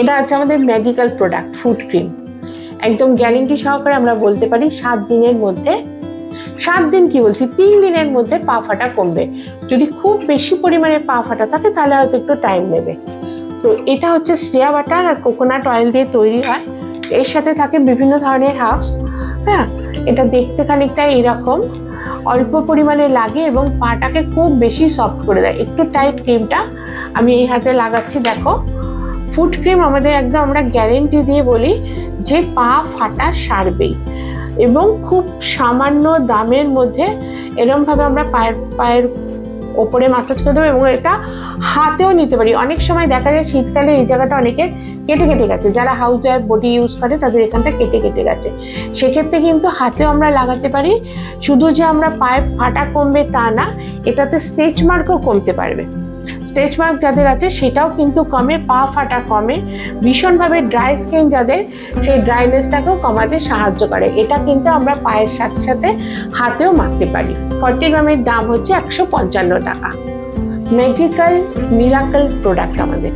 এটা আছে আমাদের ম্যাজিক্যাল প্রোডাক্ট ফুড ক্রিম একদম গ্যারেন্টি সহকারে আমরা বলতে পারি সাত দিনের মধ্যে, সাত দিন কি বলছি? তিন দিনের মধ্যে পা ফাটা কমবে। যদি খুব বেশি পরিমাণে পা ফাটা থাকে, তাহলে হয়তো একটু টাইম নেবে। তো এটা হচ্ছে শ্রেয়া বাটার আর কোকোনাট অয়েল দিয়ে তৈরি হয়। এর সাথে থাকে বিভিন্ন ধরনের হার্বস হ্যাঁ? এটা দেখতে খানিকটা এরকম। অল্প পরিমাণে লাগে এবং পাটাকে খুব বেশি সফট করে দেয়। একটু টাইট ক্রিমটা আমি এই হাতে লাগাচ্ছি, দেখো। ফুড ক্রিম আমাদের একদম আমরা গ্যারেন্টি দিয়ে বলি যে পা ফাটা সারবেই। এবং খুব সামান্য দামের মধ্যে এরমভাবে আমরা পায়ের পায়ের ওপরে মাসাজ করে দেবো এবং এটা হাতেও নিতে পারি। অনেক সময় দেখা যায় শীতকালে এই জায়গাটা অনেকে কেটে কেটে গেছে। যারা হাউস ওয়াইফ বডি ইউজ করে তাদের এখানটা কেটে কেটে গেছে। সেক্ষেত্রে কিন্তু হাতেও আমরা লাগাতে পারি। শুধু যে আমরা পায়ে ফাটা কমবে তা না, এটাতে স্টেচ মার্কও কমতে পারবে। স্টেচ মার্ক যাদের আছে, সেটাও কিন্তু কমে, পা ফাটা কমে। ভীষণভাবে ড্রাই স্কিন যাদের, সেই ড্রাইনেসটাকেও কমাতে সাহায্য করে। এটা কিন্তু আমরা পায়ের সাথে সাথে হাতেও মাখতে পারি। ফর্টি গ্রামের দাম হচ্ছে একশো পঞ্চান্ন টাকা। ম্যাজিক্যাল, মিরাকল প্রোডাক্ট আমাদের।